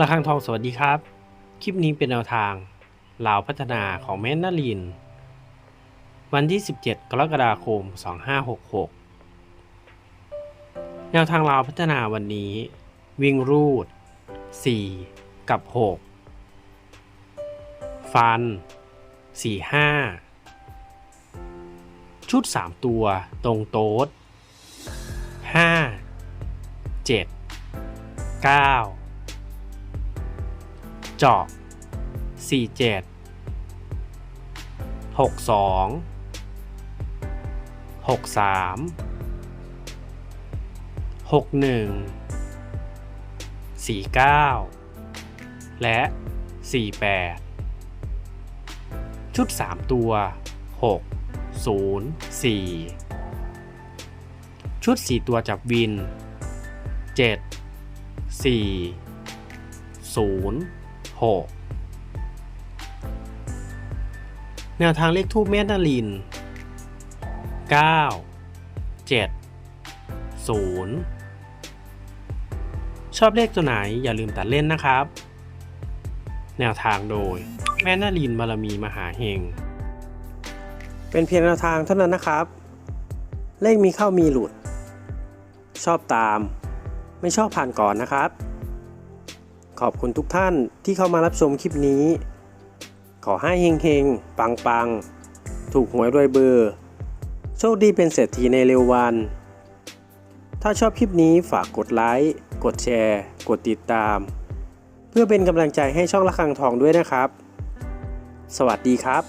ระฆังทองสวัสดีครับ คลิปนี้เป็นแนวทางลาวพัฒนาของแม่นาลิน วันที่ 17 กรกฎาคม 2566 แนวทางลาวพัฒนาวันนี้ วิ่งรูด 4 กับ 6 ฟัน 4 5 ชุด 3 ตัวตรงโต๊ด 5 7 9เจาะ47 62 63 61 49 และ 48 ชุด 3 ตัว 6 0 4ชุด 4 ตัวจับวิน 7 4 0 6 แนวทางเลขทูปเมตนาลิน 9 7 0 ชอบเลขตัวไหนอย่าลืมตัดเล่นนะครับ แนวทางโดย แม่นาลินบารมีมหาเฮง เป็นเพียงแนวทางเท่านั้นนะครับ เลขมีเข้ามีหลุด ชอบตาม ไม่ชอบผ่านก่อนนะครับ ขอบคุณทุกท่านที่เข้ามารับชมคลิปนี้ ขอให้เฮงๆ ปังๆ ถูกหวยรวยเบอร์ โชคดีเป็นเศรษฐีในเร็ววัน ถ้าชอบคลิปนี้ฝากกดไลค์ กดแชร์ กดติดตาม เพื่อเป็นกำลังใจให้ช่องละคังทองด้วยนะครับ สวัสดีครับ